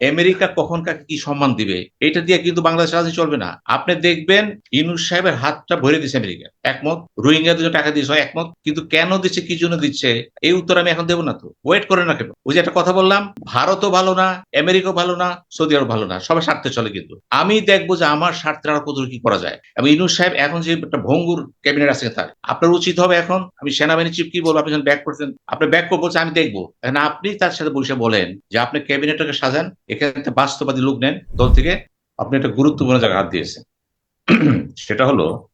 America কখন কাকে কি সম্মান দিবে, এটা দিয়ে কিন্তু বাংলাদেশ রাজি চলবে না। আপনি দেখবেন ইনুস সাহেবের হাতটা ভরে দিচ্ছে আমেরিকা। একমত? রোহিঙ্গাদের জন্য টাকা দিয়েছে একমত? কিন্তু কেন দিচ্ছে, কি জন্য দিচ্ছে, এই উত্তর আমি এখন দেবো না তো। ওয়েট করে না কেন? ওই যে একটা কথা বললাম, ভারতও ভালো না, আমেরিকাও ভালো না, সৌদি আরব ভালো না সবাই স্বার্থে চলে কিন্তু। আমি দেখব যে আমার স্বার্থের আরও কত কি করা যায়। এবং ইনুস সাহেব এখন যে একটা ভঙ্গুর ক্যাবিনেট আছে তার, আপনার উচিত হবে এখন, আমি সেনাবাহিনী চিফ কি বলব, আপনি যখন ব্যাক করছেন, আপনি ব্যাক করব আমি দেখব। এখন আপনি তার সাথে বসে বলেন যে আপনি ক্যাবিনেটটাকে সাজান একটা বাস্তবাদী লোক নেন। দল থেকে আপনি একটা গুরুত্বপূর্ণ জায়গা হাত দিয়েছেন। সেটা হলো,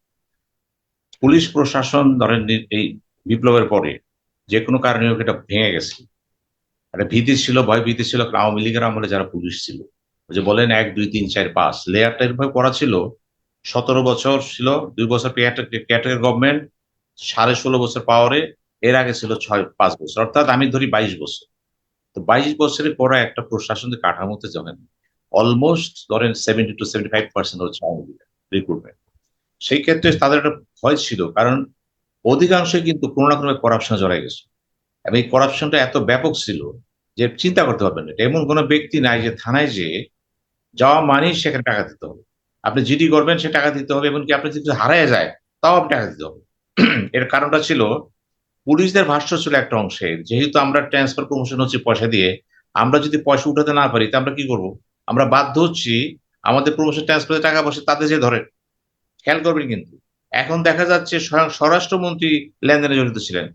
পুলিশ প্রশাসন ধরেন এই বিপ্লবের পরে যে কোনো কারণে হোক এটা ভেঙে গেছে। একটা ভীতি ছিল, ভয় ভীতি ছিল আওয়ামী লীগের আমলে যারা পুলিশ ছিল। যে বলেন এক, দুই, তিন, চার, পাঁচ লেয়ারটা এরভাবে করা ছিল। সতেরো বছর ছিল, দুই বছর ক্যাটাগরি গভর্নমেন্ট সাড়ে ষোলো বছর পাওয়ারে এর আগে ছিল ছয়, পাঁচ বছর। অর্থাৎ আমি ধরি বাইশ বছর। তো বাইশ বছরের পরে একটা প্রশাসনের কাঠামোতে যাবেন অলমোস্ট ধরেন seventy to seventy five percent হচ্ছে আওয়ামী রিক্রুটমেন্ট সেই ক্ষেত্রে তাদের একটা ভয় ছিল, কারণ অধিকাংশই কিন্তু কোনো না কোনো করাপশনে জড়াই গেছে। এবং এই করাপশনটা এত ব্যাপক ছিল যে চিন্তা করতে পারবেন এটা এমন কোনো ব্যক্তি নাই যে থানায় যে যাওয়া মানেই সেখানে টাকা দিতে হবে। আপনি জিডি করবেন, সে টাকা দিতে হবে, এমনকি আপনি যদি হারায় যায়, তাও আপনি টাকা দিতে হবে। এর কারণটা ছিল পুলিশদের ভাষ্য ছিল একটা অংশে, যেহেতু আমরা ট্রান্সফার প্রমোশন হচ্ছে পয়সা দিয়ে, আমরা যদি পয়সা উঠাতে না পারি, তা আমরা কি করব? আমরা বাধ্য হচ্ছি আমাদের প্রমোশন ট্রান্সফারের টাকা পয়সা তাদের যে ধরে খেয়াল করবেন কিন্তু, এখন দেখা যাচ্ছে স্বয়ং স্বরাষ্ট্রমন্ত্রী লেনদেনে জড়িত ছিলেন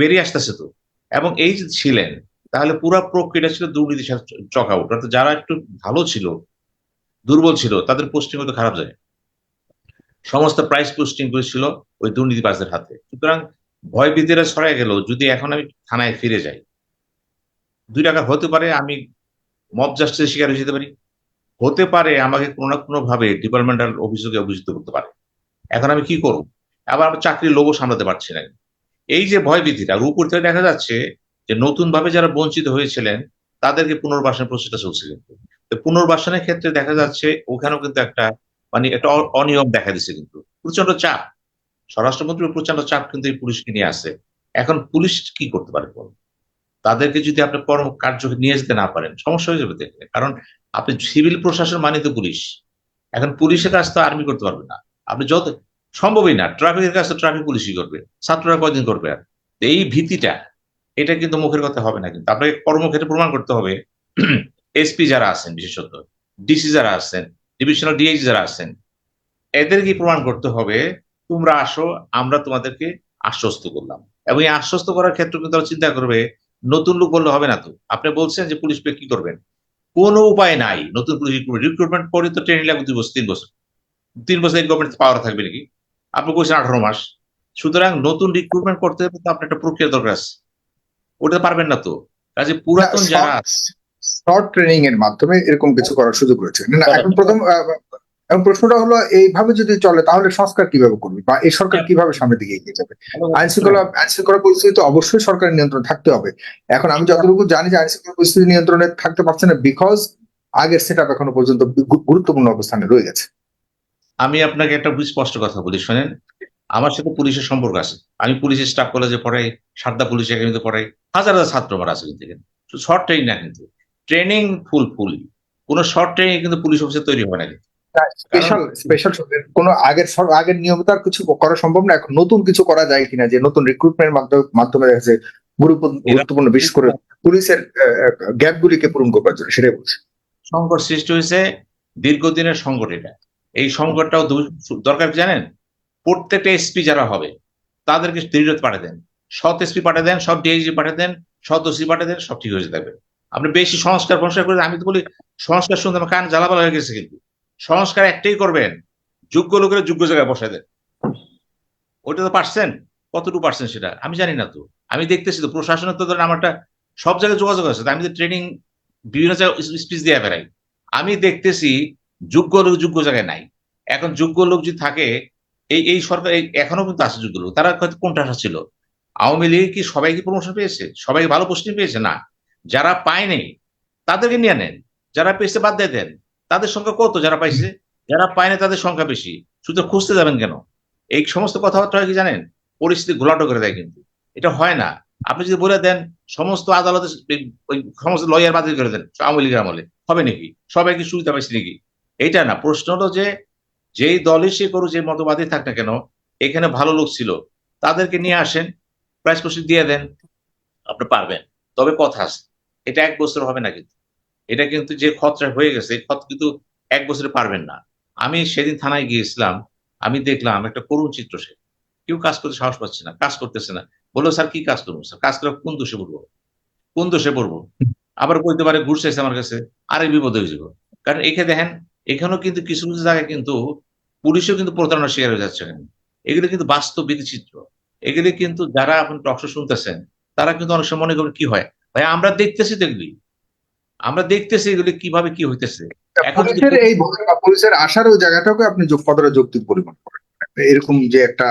বেরিয়ে আসতেছে তো, এবং এই যে ছিলেন, তাহলে পুরো প্রক্রিয়াটা ছিল দুর্নীতি চক আউট অর্থাৎ যারা একটু ভালো ছিল, দুর্বল ছিল, তাদের পোস্টিং হয়তো খারাপ যায়। সমস্ত প্রাইস পোস্টিং ছিল ওই দুর্নীতিবাজদের হাতে। সুতরাং ভয় ভীতিরা ছড়াই গেল, যদি এখন আমি থানায় ফিরে যাই। দুই টাকা হতে পারে, আমি মব জাস্টিসের শিকার হয়ে যেতে পারি। হতে পারে, আমাকে কোনো না কোনো ভাবে ডিপার্টমেন্টাল অভিযোগে অভিযুক্ত করতে পারে। এখন আমি কি করব? আবার আমার চাকরির লোভও সামলাতে পারছি না। এই যে ভয় ভীতিটা উপর থেকে দেখা যাচ্ছে যে নতুন ভাবে যারা বঞ্চিত হয়েছিলেন, তাদেরকে পুনর্বাসনের প্রচেষ্টা চলছে কিন্তু। পুনর্বাসনের ক্ষেত্রে দেখা যাচ্ছে, ওখানেও কিন্তু একটা মানে একটা অনিয়ম দেখা দিচ্ছে কিন্তু। প্রচণ্ড চাপ। স্বরাষ্ট্রমন্ত্রীর প্রচণ্ড চাপ কিন্তু এই পুলিশকে নিয়ে আসে এখন পুলিশ কি করতে পারে বলুন? তাদেরকে যদি আপনি কর্ম কার্য নিয়ে যেতে না পারেন, সমস্যা হয়ে যাবে দেখলে। কারণ আপনি সিভিল প্রশাসন মানে তো পুলিশ। এখন পুলিশের কাজ তো আর্মি করতে পারবে না। আপনি যত সম্ভবই না। ট্রাফিকের কাজ তো ট্রাফিক পুলিশই করবে। ছাত্ররা কয়দিন করবে? আর এই ভীতিটা, এটা কিন্তু মুখের কথা হবে না কিন্তু। আপনাকে কর্মক্ষেত্রে প্রমাণ করতে হবে। এসপি যারা আছেন বিশেষত, ডিসি যারা আছেন, ডিভিশনাল ডিএইচ যারা আছেন এদেরকে প্রমাণ করতে হবে তোমরা আসো আমরা তোমাদেরকে আশ্বস্ত করলাম। এবং এই আশ্বস্ত করার ক্ষেত্রে কিন্তু তারা চিন্তা করবে নতুন লোক বললে হবে না তো? আপনি বলছেন যে পুলিশ কি করবেন? কোনো উপায় নাই। নতুন পুলিশ রিক্রুটমেন্ট করে তো ট্রেনিং লাগবে দুই বছর তিন বছর। তিন বছর এই গভর্নমেন্ট পাওয়ার থাকবে নাকি? আপনি বলছেন আঠারো মাস। সুতরাং নতুন রিক্রুটমেন্ট করতে হলে তো আপনার একটা প্রক্রিয়া দরকার আছে। ওটা পারবেন না তো। কাজে পুরাতন যারা শর্ট ট্রেনিং এর মাধ্যমে এরকম কিছু করার সুযোগ রয়েছে। না এখন প্রথম এখন প্রশ্নটা হলো এইভাবে যদি চলে তাহলে সংস্কার কীভাবে করবে? বা এই সরকার কীভাবে সামনের দিকে এগিয়ে যাবে? আইন শৃঙ্খলা আইন শৃঙ্খলা পরিস্থিতি তো অবশ্যই সরকারের নিয়ন্ত্রণে থাকতে হবে। এখন আমি যতটুকু জানি যে আইন শৃঙ্খলা পরিস্থিতি নিয়ন্ত্রণে থাকতে পারছে না বিকজ আগের সেট আপ এখনও পর্যন্ত গুরুত্বপূর্ণ অবস্থানে রয়ে গেছে। আমি আপনাকে একটা স্পষ্ট কথা বলি শোনেন। আমার সাথে পুলিশের সম্পর্ক আছে। আমি পুলিশের স্টাফ কলেজে পড়াই সারদা পুলিশ একাডেমিতে পড়াই হাজার হাজার ছাত্র আমার আছে কিন্তু। শর্ট ট্রেনিং না কিন্তু। ট্রেনিং ফুল ফুল কোনো শর্ট ট্রেনিং কিন্তু পুলিশ অফিসে তৈরি হয় না কিন্তু। স্পেশাল স্পেশাল কোনো আগের আগের নিয়মিত আর কিছু করা সম্ভব না। এখন নতুন কিছু করা যায় কিনা যে নতুন রিক্রুটমেন্ট মাধ্যমে মাধ্যমে দেখা যাচ্ছে গুরুত্বপূর্ণ বিশেষ করে পুলিশের গ্যাপ গুলিকে পূরণ করবার জন্য সেটাই বলছি। সংকট সৃষ্টি হয়েছে দীর্ঘদিনের সংকট এটা। এই সংকটটাও দরকার জানেন? প্রত্যেকটা এসপি যারা হবে তাদেরকে দৃঢ় পাঠিয়ে দেন। সৎ এসপি পাঠিয়ে দেন সব ডিআইজি পাঠিয়ে দেন সৎ ওসি পাঠিয়ে দেন সব ঠিক হয়ে যাবে। আপনি বেশি সংস্কার ফংস্কার করে আমি তো বলি সংস্কার শুনতে আমার কান জ্বালাপালা হয়ে গেছে কিন্তু। সংস্কার একটাই করবেন, যোগ্য লোকের যোগ্য জায়গায় বসায় দেন। ওইটা তো পারছেন? কতটুকু পারছেন সেটা? আমি জানি না তো। আমি দেখতেছি তো, প্রশাসনের তো ধরেন আমারটা সব জায়গায় যোগাযোগ আছে আমি তো ট্রেনিং বিভিন্ন জায়গায় স্পিচ দিয়ে বেড়াই। আমি দেখতেছি যোগ্য লোক যোগ্য জায়গায় নাই। এখন যোগ্য লোক যদি থাকে, এই এই সরকার এখনও কিন্তু আছে যোগ্য লোক। তারা হয়তো কোনটা ছিল? আওয়ামী লীগ কি সবাই কি প্রমোশন পেয়েছে? সবাইকে ভালো পোস্টিং পেয়েছে? না। যারা পায়নি, তাদেরকে নিয়ে নেন। যারা পেয়েছে বাদ দেন। তাদের সংখ্যা কত যারা পাইছে? যারা পায়নি তাদের সংখ্যা বেশি। শুধু খুঁজতে যাবেন কেন? এই সমস্ত কথাবার্তা হয় কি জানেন? পরিস্থিতি ঘোলাটো করে দেয় কিন্তু। এটা হয় না। আপনি যদি বলে দেন, সমস্ত আদালতে সমস্ত লয়ার বাতিল করে দেন, আওয়ামী লীগের আমলে, হবে নাকি? সবাই কি সুবিধা পাইছে নাকি? এইটা না। প্রশ্ন হলো যে, যেই দলই সে করুক, যে মতবাদী থাক না কেন, এখানে ভালো লোক ছিল, তাদেরকে নিয়ে আসেন প্রাইস পোস্ট দিয়ে দেন, আপনি পারবেন। তবে কথা আছে, এটা এক বছর হবে না কিন্তু। এটা কিন্তু যে খতরা হয়ে গেছে খত কিন্তু এক বছরে পারবেন না। আমি সেদিন থানায় গিয়েছিলাম, আমি দেখলাম একটা করুণ চিত্র সে। কেউ কাজ করতে সাহস পাচ্ছে না, কাজ করতেছে না। বলল, স্যার, কি কাজ করব? স্যার, কাজ করে কোন দোষে পড়ব? কোন দোষে পড়ব? আবার বলতে পারে, ঘুরছে আমার কাছে, আরে বিপদ হয়ে যাব। কারণ এখানে দেখেন, এখানেও কিন্তু কিছু কিছু জায়গায় কিন্তু পুলিশও কিন্তু প্রতারণার শিকার হয়ে যাচ্ছে এগুলো কিন্তু বাস্তব বিধিচিত্র। এগুলি কিন্তু যারা এখন টকশো শুনতেছেন, তারা কিন্তু অনেক সময় মনে করবেন কি হয়? ভাই, আমরা দেখতেছি এগুলি আমরা দেখতেছি এগুলি কীভাবে কি হইতেছে। পুলিশের এই পুলিশের আসার ওই জায়গাটাকে আপনি কতটা যৌক্তিক পরিমাণ করেন? এরকম যে একটা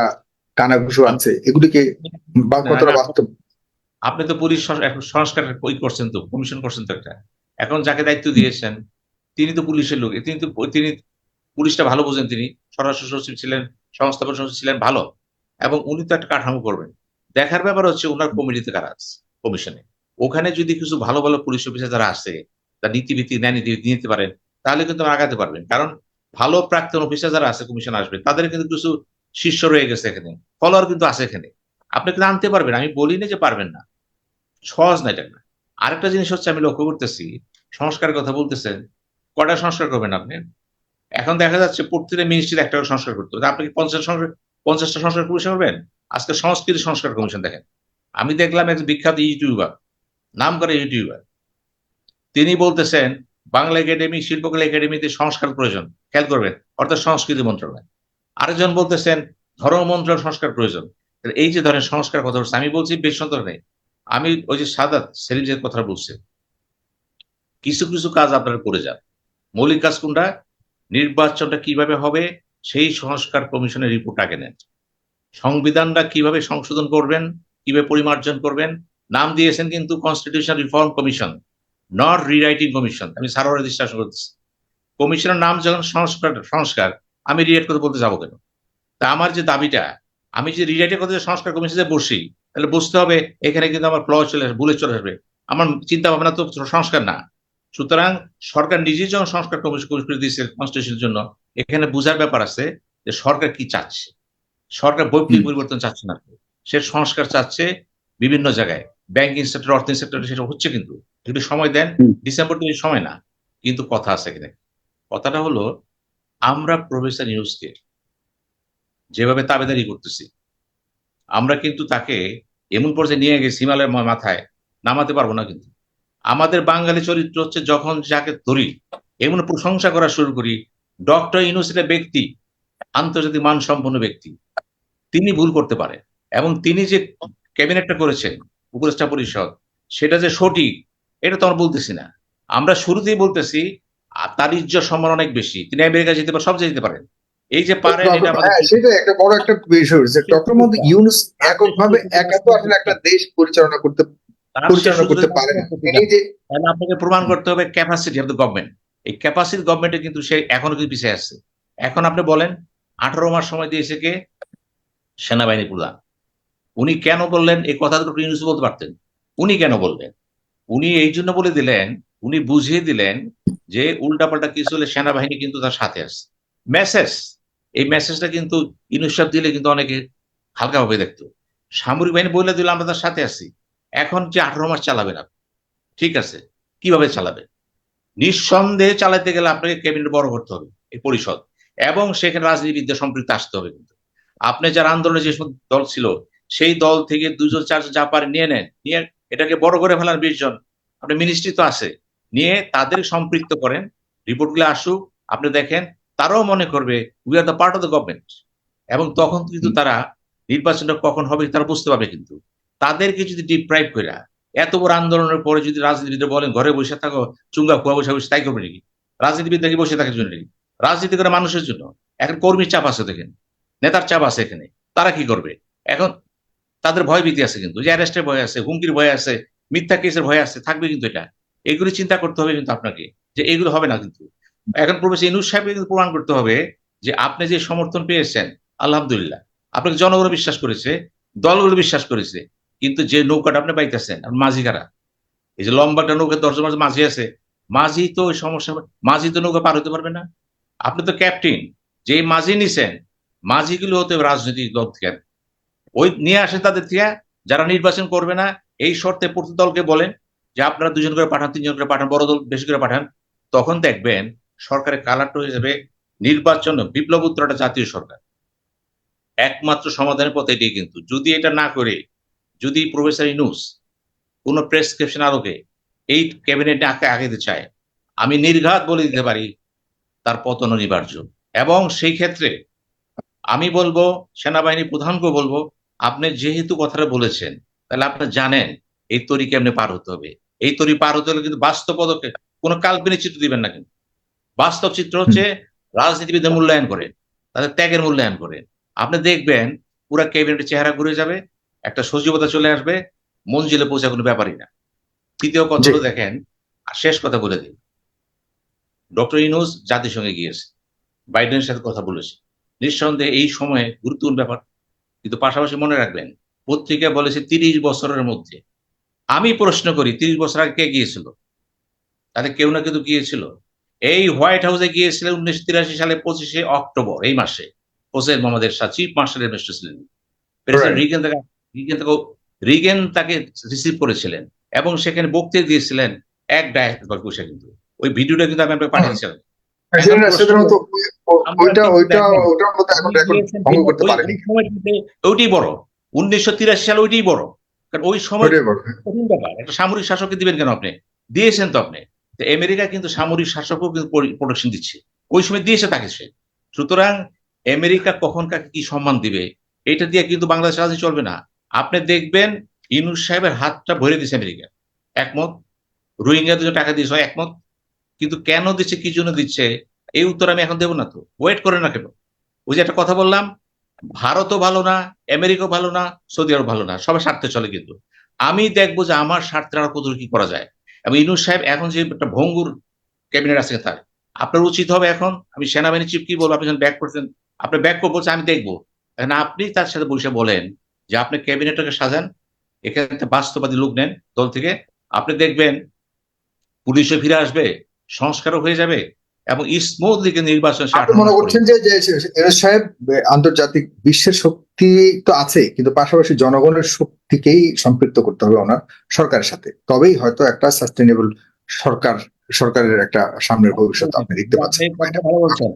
কানাঘুষো আছে এগুলিকে বা কতটা। বাস্তব? আপনি তো পুলিশ এখন সংস্কার ওই করছেন তো কমিশন করছেন তো একটা। এখন যাকে দায়িত্ব দিয়েছেন তিনি তো পুলিশের লোক তিনি তো তিনি পুলিশটা ভালো বোঝেন তিনি স্বরাষ্ট্র সচিব ছিলেন সংস্থাপন সচিব ছিলেন ভালো। এবং উনি তো একটা কাঠামো করবেন। দেখার ব্যাপার হচ্ছে ওনার কমিটিতে কারা আছে কমিশনে। ওখানে যদি কিছু ভালো ভালো পুলিশ অফিসার যারা আছে তার নীতিভিত্তিক ন্যায় নীতি নিতে পারেন, তাহলে কিন্তু আগাতে পারবেন। কারণ ভালো প্রাক্তন অফিসার যারা আছে কমিশন আসবে, তাদের কিন্তু কিছু শিষ্য রয়ে গেছে এখানে ফলোয়ার কিন্তু আছে এখানে। আপনি কিন্তু আনতে পারবেন, আমি বলিনি যে পারবেন না। সহজ না এটা না। আরেকটা জিনিস হচ্ছে, আমি লক্ষ্য করতেছি, সংস্কারের কথা বলতেছেন কটা সংস্কার করবেন আপনি? এখন দেখা যাচ্ছে, প্রত্যেকটা মিনিস্ট্রির একটা সংস্কার করতে হবে। আপনি কি পঞ্চাশ পঞ্চাশটা সংস্কার কমিশন করবেন? আজকে সংস্কৃতি সংস্কার কমিশন দেখেন। আমি দেখলাম এক বিখ্যাত ইউটিউবার নাম করে ইউটিউবার। তিনি বলতেছেন, বাংলা একাডেমি, শিল্পকলা একাডেমিতে সংস্কার প্রয়োজন। খেয়াল করবেন, অর্থাৎ সংস্কৃতি মন্ত্রণালয়। আরেকজন বলতেছেন, ধর্ম মন্ত্রণ সংস্কার প্রয়োজন। এই যে ধরেন সংস্কার কথা হচ্ছে আমি বলছি বেশ সন্তোষ নেই। আমি ওই যে সাদাত সেলিম কথা বলছে। কিছু কিছু কাজ আপনারা করে যান। মৌলিক কাজ কোনটা? নির্বাচনটা কীভাবে হবে? সেই সংস্কার কমিশনের রিপোর্ট আগে নেন। সংবিধানটা কীভাবে সংশোধন করবেন? কীভাবে পরিমার্জন করবেন? নাম দিয়েছেন কিন্তু constitution reform commission not rewriting commission আমি সারোয়ার বিশ্বাস করতেছি। কমিশনের নাম যখন সংস্কার সংস্কার আমি রিরাইট করতে বলতে যাব কেন? তা আমার যে দাবিটা আমি যে রিরাইটের কথা যে সংস্কার কমিশনে বসি তাহলে বুঝতে হবে এখানে কিন্তু আমার ফ্ল চলে আসবে ভুলে চলে আসবে। আমার চিন্তা ভাবনা তো সংস্কার না। সুতরাং সরকার নিজেই যখন সংস্কার কমিশন করে দিয়েছে কনস্টিটিউশনের জন্য এখানে বোঝার ব্যাপার আছে যে সরকার কি চাচ্ছে। সরকার বৈপ্লবিক পরিবর্তন চাচ্ছে না। সে সংস্কার চাচ্ছে বিভিন্ন জায়গায়। ব্যাংকিং সেক্টর অর্থনীতি সেক্টরে সেটা হচ্ছে কিন্তু যদি সময় দেন ডিসেম্বর থেকে সময় না কিন্তু কথা আছে এখানে কথাটা হলো আমরা প্রফেসর নিউজকে যেভাবে তাবেদারি করতেছি আমরা কিন্তু তাকে এমন পর্যায়ে নিয়ে গেছি হিমালয়ের মাথায় নামাতে পারব না কিন্তু। আমাদের বাঙালি চরিত্র হচ্ছে যখন যাকে ধরি এমন প্রশংসা করা শুরু করি ডক্টর ইউনুসিটা ব্যক্তি আন্তর্জাতিক মানসম্পন্ন ব্যক্তি। তিনি ভুল করতে পারে এবং তিনি যে ক্যাবিনেটটা করেছেন উপদেষ্টা পরিষদ সেটা যে সঠিক এটা তো আমরা বলতেছি না। আমরা শুরুতেই বলতেছি তার ইজ্জত সম্মান অনেক বেশি। তিনি আমেরিকা যেতে পারেন সব যেতে পারেন। এই যে পারেন এটা হ্যাঁ সেটা একটা বড় একটা বিষয় হচ্ছে ডক্টর মোহাম্মদ ইউনুস এককভাবে একা তো আসলে একটা দেশ পরিচালনা করতে পরিচালনা করতে পারে না। তিনি যে আপনাকে প্রমাণ করতে হবে ক্যাপাসিটি অফ দ্য গভর্নমেন্ট এই ক্যাপাসিটি গভর্নমেন্টে কিন্তু সে এখনও কিন্তু পিছিয়ে আসছে এখন আপনি বলেন আঠারো মাস সময় দিয়েছে কে? সেনাবাহিনী প্রধান। উনি কেন বললেন? এই কথা দুটো বলতে পারতেন। উনি কেন বললেন? উনি এই জন্য বলে দিলেন, উনি বুঝিয়ে দিলেন যে উল্টাপাল্টা কিছু হলে সেনাবাহিনী কিন্তু তার সাথে আছে। মেসেজ, এই মেসেজটা কিন্তু ইউনুস দিলে কিন্তু অনেকে হালকাভাবে দেখতো। সামরিক বাহিনী বলে দিলে, আমরা তার সাথে আছি। এখন যে আঠারো মাস চালাবেন আপনি, ঠিক আছে? কীভাবে চালাবে নিঃসন্দেহে চালাতে গেলে আপনাকে ক্যাবিনেট বড় করতে হবে, এই পরিষদ। এবং সেখানে রাজনীতিবিদ্যা সম্পৃক্ত আসতে হবে কিন্তু। আপনি যারা আন্দোলনে যে দল ছিল সেই দল থেকে দুজন চারজন যা পারে নিয়ে নেন। নিয়ে এটাকে বড় করে ফেলার বিশ জন। আপনি মিনিস্ট্রি তো আছে। নিয়ে তাদের সম্পৃক্ত করেন। রিপোর্টগুলো আসুক। আপনি দেখেন তারাও মনে করবে we are the part of the government এবং তখন কিন্তু তারা নির্বাচনটা কখন হবে তারা বুঝতে পারবে কিন্তু। তাদেরকে যদি ডিপ্রাইভ করে এত বড় আন্দোলনের পরে যদি রাজনীতিবিদরা বলেন ঘরে বসে থাকো চুঙ্গা খুয়া বসে বসে তাই করবে নাকি? রাজনীতিবিদরা কি বসে থাকার জন্য নাকি? রাজনীতি করে মানুষের জন্য। এখন কর্মীর চাপ আছে দেখেন। নেতার চাপ আছে এখানে। তারা কি করবে? এখন তাদের ভয় ভীতি আছে কিন্তু, যে অ্যারেস্টের ভয় আছে, হুমকির ভয় আছে, মিথ্যা কেসের ভয় আছে, থাকবে কিন্তু এটা। এগুলি চিন্তা করতে হবে কিন্তু আপনাকে, যে এগুলো হবে না কিন্তু। এখন প্রফেসর ইনুস সাহেবকে কিন্তু প্রমাণ করতে হবে যে আপনি যে সমর্থন পেয়েছেন, আলহামদুলিল্লাহ, আপনাকে জনগণ বিশ্বাস করেছে, দলগুলো বিশ্বাস করেছে, কিন্তু যে নৌকাটা আপনি পাইতেছেন মাঝি কারা? এই যে লম্বা একটা নৌকা দশজন মাঝে মাঝি আছে, মাঝি তো ওই সমস্যা, মাঝি তো নৌকা পার হতে পারবে না। আপনি তো ক্যাপ্টেন যে মাঝি নিছেন, মাঝিগুলো হতে রাজনৈতিক দল থেকে। ওই নিয়ে আসেন তাদের থেকে যারা নির্বাচন করবে না, এই শর্তে প্রতি দলকে বলেন যে আপনারা দুজন করে পাঠান, তিনজন করে পাঠান, বড় দল বেশি করে পাঠান, তখন দেখবেন সরকারের কালারটা হিসেবে নির্বাচন বিপ্লব উত্তরটা জাতীয় সরকার। একমাত্র সমাধানের পথ এটাই কিন্তু। যদি এটা না করে, যদি প্রফেসর ইনুস কোন প্রেসক্রিপশন আলোকে এই ক্যাবিনেটে আগে আগাতে চায়, আমি নির্ঘাত বলে দিতে পারি তার পতন অনিবার্য। এবং সেই ক্ষেত্রে আমি বলব সেনাবাহিনী প্রধানকে বলব আপনি যেহেতু কথাটা বলেছেন তাহলে আপনি জানেন এই তরি কেমনে পার হতে হবে। এই তরি পার হতে হলে কিন্তু বাস্তব পদক্ষেপ কোনো কাল্পনিক চিত্র দিবেন না কিন্তু। বাস্তব চিত্র হচ্ছে রাজনীতিবিদের মূল্যায়ন করেন তাদের ত্যাগের মূল্যায়ন করেন। আপনি দেখবেন পুরা ক্যাবিনেটের চেহারা ঘুরে যাবে একটা সজীবতা চলে আসবে মঞ্জিলে পৌঁছা কোনো ব্যাপারই না। তৃতীয় কথা দেখেন আর শেষ কথা বলে দিই। ডক্টর ইনুস জাতিসংঘে গিয়েছে বাইডেনের সাথে কথা বলেছে। নিঃসন্দেহে এই সময়ে গুরুত্বপূর্ণ ব্যাপার কিন্তু পাশাপাশি মনে রাখবেন পত্রিকা বলেছে তিরিশ বছরের মধ্যে। আমি প্রশ্ন করি তিরিশ বছর আগে কে গিয়েছিল? তাদের কেউ না কিন্তু গিয়েছিল। এই হোয়াইট হাউসে গিয়েছিলেন উনিশশো তিরাশি সালে পঁচিশে অক্টোবর এই মাসে। Hossain Mohammad Ershad chief martial administrator ছিলেন। প্রেসিডেন্ট রিগেন তাকে রিগেন তাকে রিগেন তাকে রিসিভ করেছিলেন। এবং সেখানে বক্তৃতা দিয়েছিলেন এক ডায়েট বসে কিন্তু। ওই ভিডিওটা কিন্তু আমি আপনাকে পাঠিয়েছিলাম। পারেনি। ওইটাই বড়। উনিশশো তিরাশি সালে ওইটাই বড়। কারণ ওই সময় কঠিন ব্যাপার। একটা সামরিক শাসককে দিবেন কেন আপনি? দিয়েছেন তো আপনি। আমেরিকা কিন্তু সামরিক শাসকও কিন্তু প্রোটেকশন দিচ্ছে। ওই সময় দিয়েছে তাকে সে। সুতরাং আমেরিকা কখন কাকে কি সম্মান দিবে এটা দিয়ে কিন্তু বাংলাদেশ রাজনীতি চলবে না। আপনি দেখবেন ইনুস সাহেবের হাতটা ভরে দিচ্ছে আমেরিকা। একমত। রোহিঙ্গাদের টাকা দিয়েছে একমত। কিন্তু কেন দিচ্ছে, কি জন্য দিচ্ছে, এই উত্তর আমি এখন দেবো না তো। ওয়েট করে না কেন? ওই যে একটা কথা বললাম, ভারতও ভালো না, আমেরিকাও ভালো না, সৌদি আরব ভালো না, সবাই স্বার্থে চলে কিন্তু। আমি দেখব যে আমার স্বার্থে আর কত কি করা যায়। এবং ইনুস সাহেব এখন যে একটা ভঙ্গুর ক্যাবিনেট আছে তার, আপনার উচিত হবে এখন, আমি সেনাবাহিনী চিফ কি বলব, আপনি যখন ব্যাক করছেন আপনি ব্যাক করব বলছেন আমি দেখব। এখন আপনি তার সাথে বসে বলেন যে আপনি ক্যাবিনেটটাকে সাজান, এখানে বাস্তবাদী লোক নেন দল থেকে, আপনি দেখবেন পুলিশে ফিরে আসবে সংস্কারও হয়ে যাবে এবং স্মুথলি নির্বাচন আপনি মনে করছেন যে সাহেব আন্তর্জাতিক বিশ্বের শক্তি তো আছে কিন্তু পাশাপাশি জনগণের শক্তিকেই সম্পৃক্ত করতে হবে ওনার সরকারের সাথে। তবেই হয়তো একটা সাস্টেনেবল সরকার সরকারের একটা সামনের ভবিষ্যৎ আপনি দেখতে পাচ্ছেন।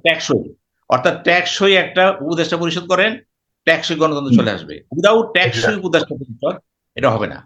ট্যাক্সই অর্থাৎ ট্যাক্সই একটা উপদেষ্টা পরিষদ করেন ট্যাক্সই গণতন্ত্র চলে আসবে। উইদাউট ট্যাক্সই উপদেষ্টা পরিষদ এটা হবে না।